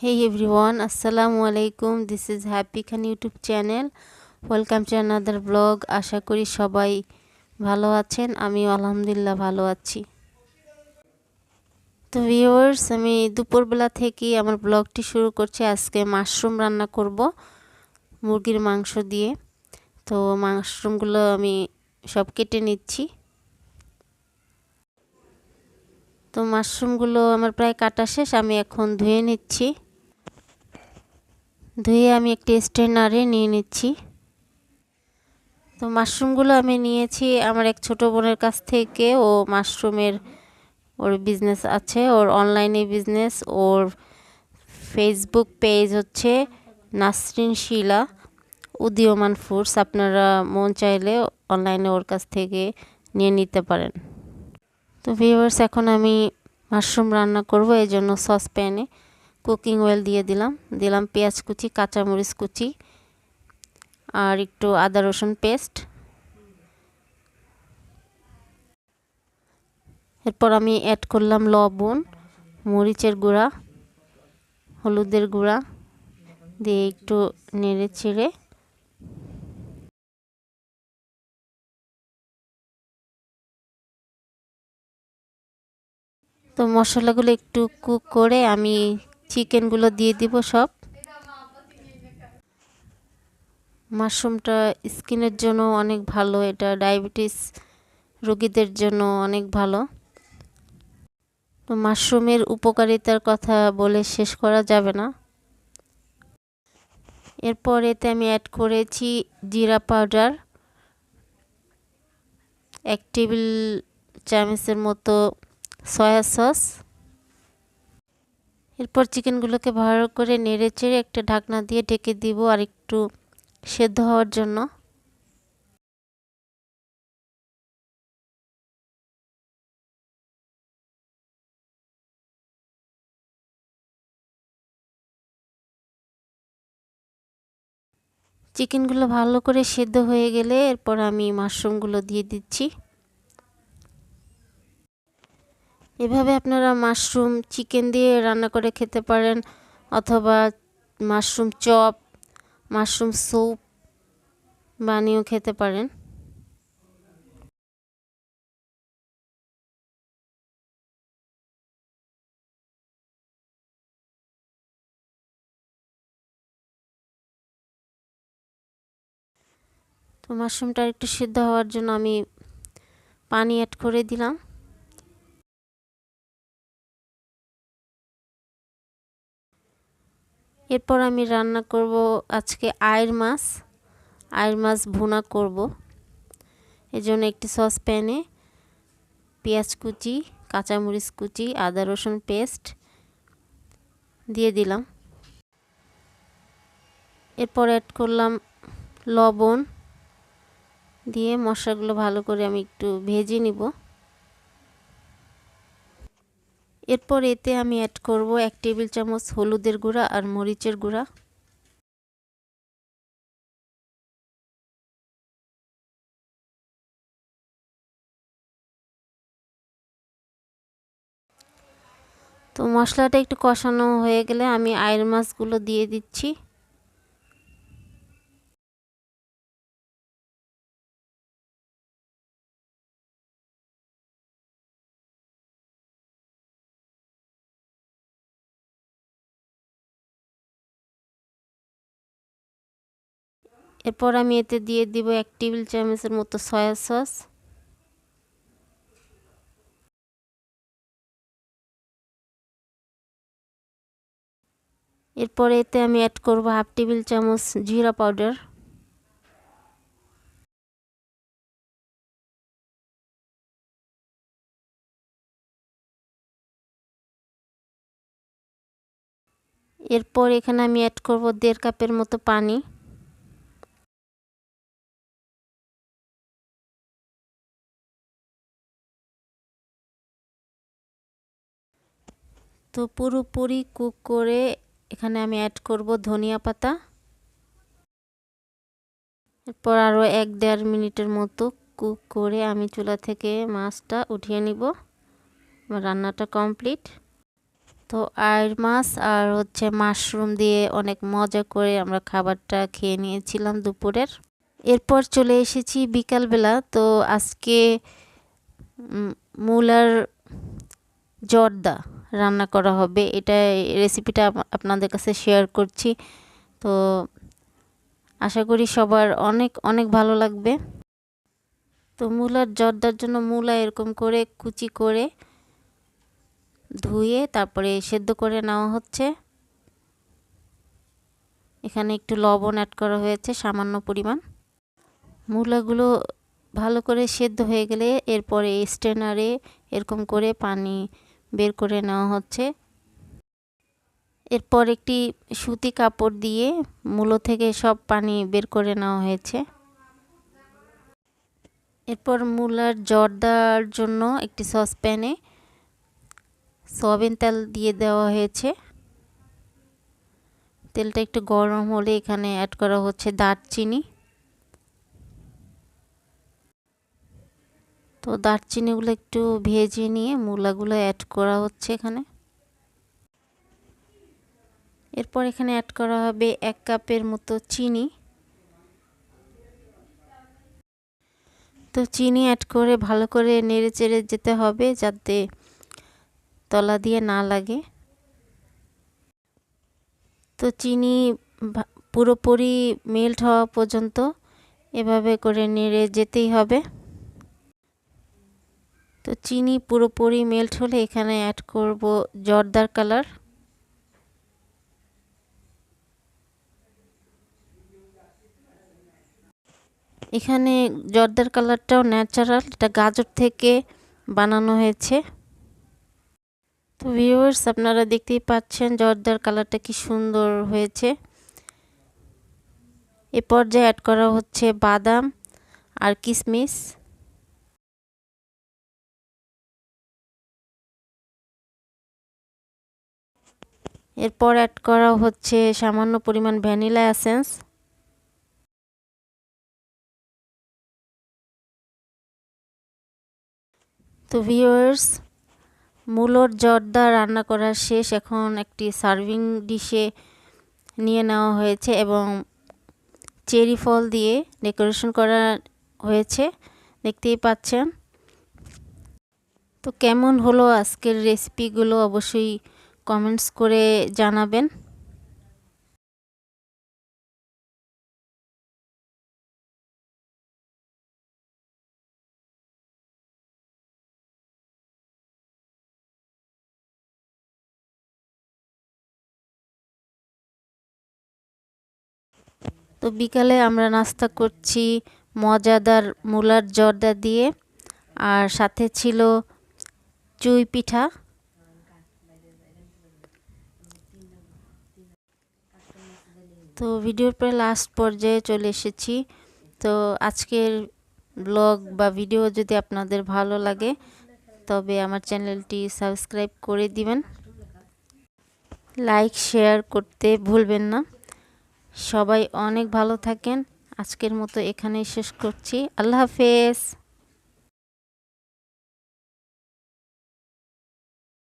Hey everyone, Assalamu alaikum. This is Happy Khan YouTube channel. Welcome to another blog আশা করি সবাই ভালো আছেন আমি আলহামদুলিল্লাহ ভালো আছি তো ভিউয়ার্স আমি দুপুরবেলা থেকে আমার ব্লগটি শুরু করছি আজকে মাশরুম রান্না করব মুরগির মাংস দিয়ে। তো মাশরুমগুলো আমি সব কেটে নিচ্ছি। তো মাশরুমগুলো আমার প্রায় কাটা শেষ আমি এখন ধুয়ে নিচ্ছি। ধুয়ে আমি একটি স্ট্রেনারে নিয়ে নিচ্ছি। তো মাশরুমগুলো আমি নিয়েছি। আমার এক ছোট বোনের কাছ থেকে ও মাশরুমের ওর বিজনেস আছে, ওর অনলাইনে বিজনেস ওর ফেসবুক পেজ হচ্ছে নাসরিন শিলা উদীয়মান ফুডস আপনারা মন চাইলে অনলাইনে ওর কাছ থেকে নিয়ে নিতে পারেন। তো ভিউয়ার্স এখন আমি মাশরুম রান্না করব, এই জন্য সসপ্যানে কুকিং অয়েল দিয়ে দিলাম। দিলাম পেঁয়াজ কুচি, কাঁচামরিচ কুচি আর একটু আদা রসুন পেস্ট। এরপর আমি অ্যাড করলাম লবণ, মরিচের গুঁড়া, হলুদের গুঁড়া দিয়ে একটু নেড়ে ছেড়ে তো মশলাগুলো একটু কুক করে আমি চিকেনগুলো দিয়ে দিব সব। মাশরুমটা স্কিনের জন্য অনেক ভালো, এটা ডায়াবেটিস রোগীদের জন্য অনেক ভালো। তো মাশরুমের উপকারিতার কথা বলে শেষ করা যাবে না। এরপর এতে আমি অ্যাড করেছি জিরা পাউডার। এক টেবিল চামচের মতো সয়া সস। এরপর চিকেনগুলোকে ভালো করে নেড়ে চেড়ে একটা ঢাকনা দিয়ে ঢেকে দিব আর একটু সেদ্ধ হওয়ার জন্য। চিকেনগুলো ভালো করে সেদ্ধ হয়ে গেলে এরপর আমি মাশরুমগুলো দিয়ে দিচ্ছি। এভাবে আপনারা মাশরুম চিকেন দিয়ে রান্না করে খেতে পারেন অথবা মাশরুম চপ, মাশরুম স্যুপ বানিয়েও খেতে পারেন। তো মাশরুমটা একটু সিদ্ধ হওয়ার জন্য আমি পানি অ্যাড করে দিলাম। এরপর আমি রান্না করব আজকে আয়ের মাছ আয়ের মাছ ভুনা করব। এজন্য একটি সসপ্যানে পেঁয়াজ কুচি, কাঁচামরিচ কুচি, আদা রসুন পেস্ট দিয়ে দিলাম। এরপর অ্যাড করলাম লবণ দিয়ে মশলাগুলো ভালো করে আমি একটু ভেজে নিব। এরপর এতে আমি অ্যাড করব এক টেবিল চামচ হলুদের গুঁড়া আর মরিচের গুঁড়া। তো মশলাটা একটু কষানো হয়ে গেলে আমি আয়ের মাছগুলো দিয়ে দিচ্ছি। এরপর আমি এতে দিয়ে দিব এক টেবিল চামচের মতো সয়া সস। এরপর এতে আমি অ্যাড করব হাফ টেবিল চামচ জিরা পাউডার। এরপর এখানে আমি অ্যাড করব দেড় কাপের মতো পানি। তো পুরোপুরি কুক করে এখানে আমি অ্যাড করব ধনিয়া পাতা। এরপর আরও এক দেড় মিনিটের মতো কুক করে আমি চুলা থেকে মাছটা উঠিয়ে নিব। রান্নাটা কমপ্লিট তো আয়ের মাছ আর হচ্ছে মাশরুম দিয়ে অনেক মজা করে আমরা খাবারটা খেয়ে নিয়েছিলাম দুপুরের। এরপর চলে এসেছি বিকালবেলা। তো আজকে মূলার জর্দা। রান্না করা হবে। এটা রেসিপিটা আপনাদের কাছে শেয়ার করছি। তো আশা করি সবার অনেক অনেক ভালো লাগবে। তো মূলার জর্দার জন্য মূলা এরকম করে কুচি করে ধুয়ে তারপরে সেদ্ধ করে নেওয়া হচ্ছে। এখানে একটু লবণ অ্যাড করা হয়েছে সামান্য পরিমাণ। মূলাগুলো ভালো করে সেদ্ধ হয়ে গেলে এরপরে স্টেনারে এরকম করে পানি বের করে নেওয়া হচ্ছে। এরপর একটি সুতি কাপড় দিয়ে মূলো থেকে সব পানি বের করে নেওয়া হয়েছে। এরপর মূলার জর্দার জন্য একটি সসপ্যানে সয়াবিন তেল দিয়ে দেওয়া হয়েছে। তেলটা একটু গরম হলে এখানে অ্যাড করা হচ্ছে দারচিনি। তো দারচিনিগুলো একটু ভেজে নিয়ে মূলাগুলো অ্যাড করা হচ্ছে এখানে। এরপর এখানে অ্যাড করা হবে এক কাপের মতো চিনি। তো চিনি অ্যাড করে ভালো করে নেড়ে চেড়ে যেতে হবে যাতে তলা দিয়ে না লাগে। তো চিনি পুরোপুরি মেল্ট হওয়া পর্যন্ত এভাবে করে নেড়ে যেতেই হবে। তো চিনি পুরোপুরি মেল্ট হলে এখানে অ্যাড করব জর্দার কালার এখানে জর্দার কালারটাও ন্যাচারাল এটা গাজর থেকে বানানো হয়েছে। তো ভিউয়ার্স আপনারা দেখতেই পাচ্ছেন জর্দার কালারটা কি সুন্দর হয়েছে। এ পর্যায়ে অ্যাড করা হচ্ছে বাদাম আর কিশমিশ এরপর অ্যাড করা হচ্ছে সামান্য পরিমাণ ভ্যানিলা অ্যাসেন্স তো ভিউয়ার্স মূলর জর্দা রান্না করা শেষ এখন একটি সার্ভিং ডিশে নিয়ে নেওয়া হয়েছে এবং চেরি ফল দিয়ে ডেকোরেশন করা হয়েছে, দেখতেই পাচ্ছেন। তো কেমন হলো আজকের রেসিপিগুলো অবশ্যই কমেন্টস করে জানাবেন। তো বিকালে আমরা নাস্তা করছি মজাদার মূলার জর্দা দিয়ে, আর সাথে ছিল চুই পিঠা। তো ভিডিওর প্রায় লাস্ট পর্যায়ে চলে এসেছি। তো আজকের ব্লগ বা ভিডিও যদি আপনাদের ভালো লাগে, তবে আমার চ্যানেলটি সাবস্ক্রাইব করে দিবেন। লাইক শেয়ার করতে ভুলবেন না। সবাই অনেক ভালো থাকেন। আজকের মতো এখানেই শেষ করছি। আল্লাহ হাফেজ।